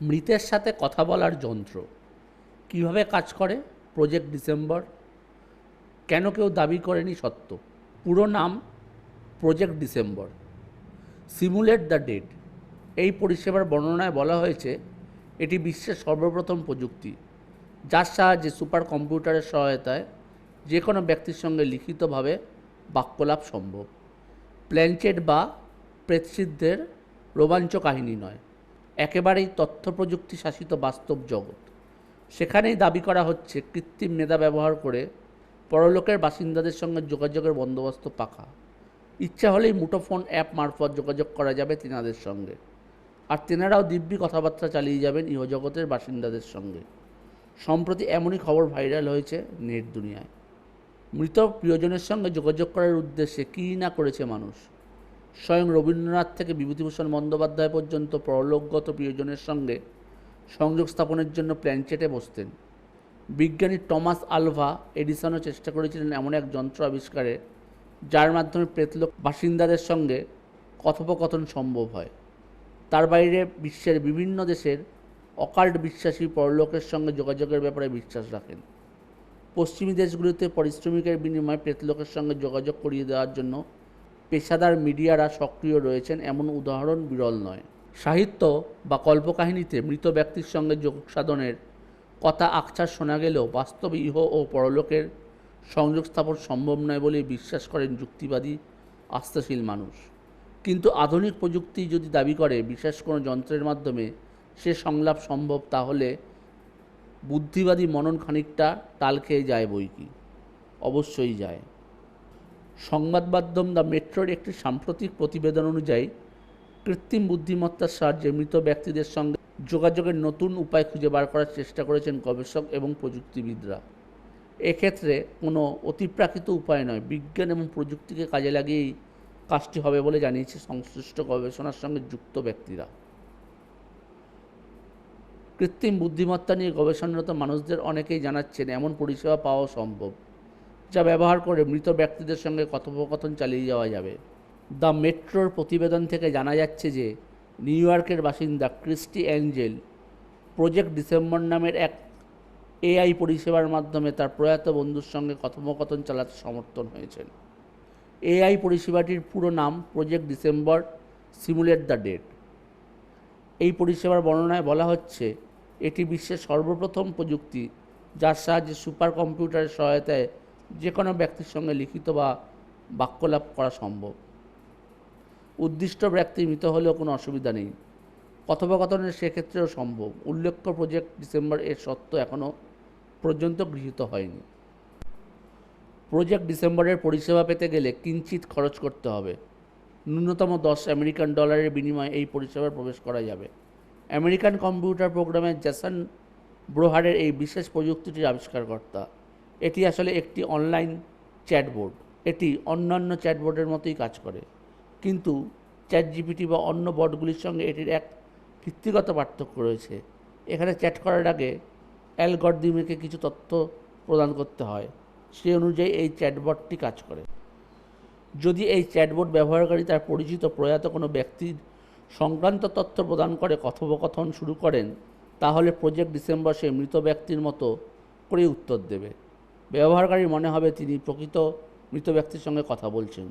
মৃতের সাথে কথা বলার যন্ত্র। কীভাবে কাজ করে? প্রজেক্ট ডিসেম্বর কেন কেউ দাবি করেনি সত্য? পুরো নাম project December simulate the date এই পরিষেবার বর্ণনায় বলা হয়েছে, এটি বিশ্বের সর্বপ্রথম প্রযুক্তি, যার সাহায্যে সুপার কম্পিউটারের সহায়তায় যে কোনো ব্যক্তির সঙ্গে লিখিতভাবে বাক্যলাপ সম্ভব। প্ল্যানচেট বা প্রেতসিদ্ধের রোমাঞ্চ কাহিনী নয়। একেবারেই তথ্য প্রযুক্তি শাসিত বাস্তব জগৎ। সেখানেই দাবি করা হচ্ছে, কৃত্রিম মেধা ব্যবহার করে পরলোকের বাসিন্দাদের সঙ্গে যোগাযোগের বন্দোবস্ত পাকা। ইচ্ছা হলেই মুঠোফোন, অ্যাপ মারফত যোগাযোগ করা যাবে তেনাদের সঙ্গে। আর তেনারাও দিব্যি কথাবার্তা চালিয়ে যাবেন ইহজগতের বাসিন্দাদের সঙ্গে। সম্প্রতি এমনই খবর ভাইরাল হয়েছে নেট দুনিয়ায়। মৃত প্রিয়জনের সঙ্গে যোগাযোগ করার উদ্দেশ্যে কী না করেছে মানুষ? স্বয়ং রবীন্দ্রনাথ থেকে বিভূতিভূষণ বন্দ্যোপাধ্যায় পর্যন্ত পরলোকগত প্রিয়জনের সঙ্গে সংযোগ স্থাপনের জন্য প্ল্যানচেটে বসতেন। বিজ্ঞানী টমাস আলভা এডিসনও চেষ্টা করেছিলেন এমন এক যন্ত্র আবিষ্কারে, যার মাধ্যমে প্রেতলোক বাসিন্দাদের সঙ্গে কথোপকথন সম্ভব হয়। তার বাইরে বিশ্বের বিভিন্ন দেশের অকাল্ট বিশ্বাসী পরলোকের সঙ্গে যোগাযোগের ব্যাপারে বিশ্বাস রাখেন। পশ্চিমী দেশগুলিতে পারিশ্রমিকের বিনিময়ে প্রেতলোকের সঙ্গে যোগাযোগ করিয়ে দেওয়ার জন্য পেশাদার মিডিয়ারা সক্রিয় রয়েছেন এমন উদাহরণ বিরল নয়। সাহিত্য বা কল্পকাহিনীতে মৃত ব্যক্তির সঙ্গে যোগ সাধনের কথা আকছার শোনা গেলেও বাস্তবে ইহ ও পরলোকের সংযোগ স্থাপন সম্ভব নয় বলেই বিশ্বাস করেন যুক্তিবাদী, আস্থাশীল মানুষ। কিন্তু আধুনিক প্রযুক্তি যদি দাবি করে বিশেষ কোনো যন্ত্রের মাধ্যমে সে সংলাপ সম্ভব, তাহলে বুদ্ধিবাদী মনন খানিকটা তাল খেয়ে যায় বই কি? অবশ্যই যায়। সংবাদ মাধ্যম দ্য মেট্রোর একটি সাম্প্রতিক প্রতিবেদন অনুযায়ী, কৃত্রিম বুদ্ধিমত্তার সাহায্যে মৃত ব্যক্তিদের সঙ্গে যোগাযোগের নতুন উপায় খুঁজে বার করার চেষ্টা করেছেন গবেষক এবং প্রযুক্তিবিদরা। এক্ষেত্রে কোনো অতিপ্রাকৃত উপায় নয়, বিজ্ঞান এবং প্রযুক্তিকে কাজে লাগিয়েই কাজটি হবে বলে জানিয়েছে সংশ্লিষ্ট গবেষণার সঙ্গে যুক্ত ব্যক্তিরা। কৃত্রিম বুদ্ধিমত্তা নিয়ে গবেষণারত মানুষদের অনেকেই জানাচ্ছেন, এমন পরিষেবা পাওয়া সম্ভব। যা ব্যবহার করে মৃত ব্যক্তিদের সঙ্গে কথোপকথন চালিয়ে যাওয়া যাবে। দ্য মেট্রোর প্রতিবেদন থেকে জানা যাচ্ছে যে, নিউ ইয়র্কের বাসিন্দা ক্রিস্টি অ্যাঞ্জেল প্রজেক্ট ডিসেম্বর নামের এক এআই পরিষেবার মাধ্যমে তার প্রয়াত বন্ধুর সঙ্গে কথোপকথন চালাতে সমর্থন হয়েছেন। এআই পরিষেবাটির পুরো নাম project December, simulate the date. এই পরিষেবার বর্ণনায় বলা হচ্ছে, এটি বিশ্বের সর্বপ্রথম প্রযুক্তি যার সাহায্যে সুপার কম্পিউটারের সহায়তায় যে কোনো ব্যক্তির সঙ্গে লিখিত বা বাক্যলাপ করা সম্ভব। উদ্দিষ্ট ব্যক্তি মৃত হলেও কোনো অসুবিধা নেই। কথোপকথনের সেক্ষেত্রেও সম্ভব। উল্লেখ্য প্রজেক্ট ডিসেম্বর এর সত্য এখনও পর্যন্ত গৃহীত হয়নি। প্রজেক্ট ডিসেম্বরের পরিষেবা পেতে গেলে কিঞ্চিত খরচ করতে হবে। ন্যূনতম দশ আমেরিকান ডলারের বিনিময়ে এই পরিষেবার প্রবেশ করা যাবে। আমেরিকান কম্পিউটার প্রোগ্রামের জ্যাসন ব্রোহারের এই বিশেষ প্রযুক্তিটির আবিষ্কারকর্তা। এটি আসলে একটি অনলাইন চ্যাটবোর্ড এটি অন্যান্য চ্যাটবোর্ডের মতোই কাজ করে। কিন্তু চ্যাট জিপিটি বা অন্য বটগুলির সঙ্গে এটির এক ভিত্তিগত পার্থক্য রয়েছে। এখানে চ্যাট করার আগে অ্যালগরদিমিকে কিছু তথ্য প্রদান করতে হয়। সেই অনুযায়ী এই চ্যাটবটটি কাজ করে। যদি এই চ্যাটবোর্ড ব্যবহারকারী তার পরিচিত প্রয়াত কোনো ব্যক্তির সংক্রান্ত তথ্য প্রদান করে, কথোপকথন শুরু করেন, তাহলে প্রজেক্ট ডিসেম্বর সেই মৃত ব্যক্তির মতো করে উত্তর দেবে। ব্যবহারকারীর মনে হবে তিনি প্রকৃত মৃত ব্যক্তির সঙ্গে কথা বলছেন।